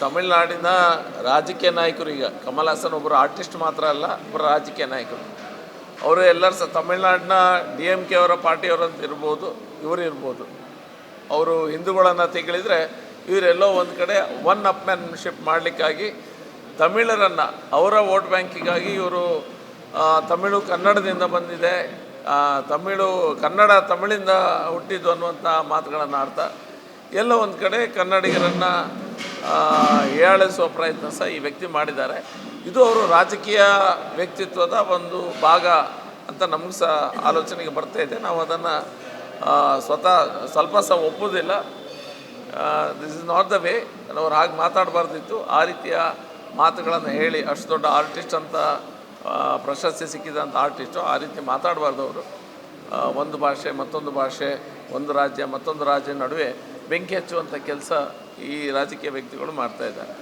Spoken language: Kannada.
ತಮಿಳುನಾಡಿನ ರಾಜಕೀಯ ನಾಯಕರು ಈಗ. ಕಮಲ್ ಹಾಸನ್ ಒಬ್ಬರು ಆರ್ಟಿಸ್ಟ್ ಮಾತ್ರ ಅಲ್ಲ, ಒಬ್ಬರು ರಾಜಕೀಯ ನಾಯಕರು. ಅವರು ಎಲ್ಲರೂ ಸಹ ತಮಿಳುನಾಡಿನ ಡಿ ಎಂ ಕೆ ಅವರ ಪಾರ್ಟಿಯವರು ಅಂತ ಇರ್ಬೋದು, ಇವರು ಇರ್ಬೋದು. ಅವರು ಹಿಂದೂಗಳನ್ನು ತೆಗಳಿದರೆ ಇವರೆಲ್ಲೋ ಒಂದು ಕಡೆ ಒನ್ ಮ್ಯಾನ್ಶಿಪ್ ಮಾಡಲಿಕ್ಕಾಗಿ ತಮಿಳರನ್ನು, ಅವರ ವೋಟ್ ಬ್ಯಾಂಕಿಗಾಗಿ ಇವರು ತಮಿಳು ಕನ್ನಡದಿಂದ ಬಂದಿದೆ. ತಮಿಳು, ಕನ್ನಡ ತಮಿಳಿಂದ ಹುಟ್ಟಿದ್ದು ಅನ್ನುವಂಥ ಮಾತುಗಳನ್ನು ಆಡ್ತಾ ಎಲ್ಲೋ ಒಂದು ಕಡೆ ಕನ್ನಡಿಗರನ್ನು ಹೀಯಾಳಿಸುವ ಪ್ರಯತ್ನ ಸಹ ಈ ವ್ಯಕ್ತಿ ಮಾಡಿದ್ದಾರೆ. ಇದು ಅವರು ರಾಜಕೀಯ ವ್ಯಕ್ತಿತ್ವದ ಒಂದು ಭಾಗ ಅಂತ ನಮಗೂ ಸಹ ಆಲೋಚನೆಗೆ ಬರ್ತಾ ಇದೆ. ನಾವು ಅದನ್ನು ಸ್ವತಃ ಸ್ವಲ್ಪ ಸಹ ಒಪ್ಪುವುದಿಲ್ಲ this is not the way ಅವ್ರು ಹಾಗೆ ಮಾತಾಡಬಾರ್ದಿತ್ತು. ಆ ರೀತಿಯ ಮಾತುಗಳನ್ನು ಹೇಳಿ ಅಷ್ಟು ದೊಡ್ಡ ಆರ್ಟಿಸ್ಟ್ ಅಂತ ಪ್ರಶಸ್ತಿ ಸಿಕ್ಕಿದಂಥ ಆರ್ಟಿಸ್ಟು ಆ ರೀತಿ ಮಾತಾಡಬಾರ್ದು ಅವರು. ಒಂದು ಭಾಷೆ ಮತ್ತೊಂದು ಭಾಷೆ, ಒಂದು ರಾಜ್ಯ ಮತ್ತೊಂದು ರಾಜ್ಯ ನಡುವೆ ಬೆಂಕಿ ಹಚ್ಚುವಂಥ ಕೆಲಸ ಈ ರಾಜಕೀಯ ವ್ಯಕ್ತಿಗಳು ಮಾಡ್ತಾ ಇದ್ದಾರೆ.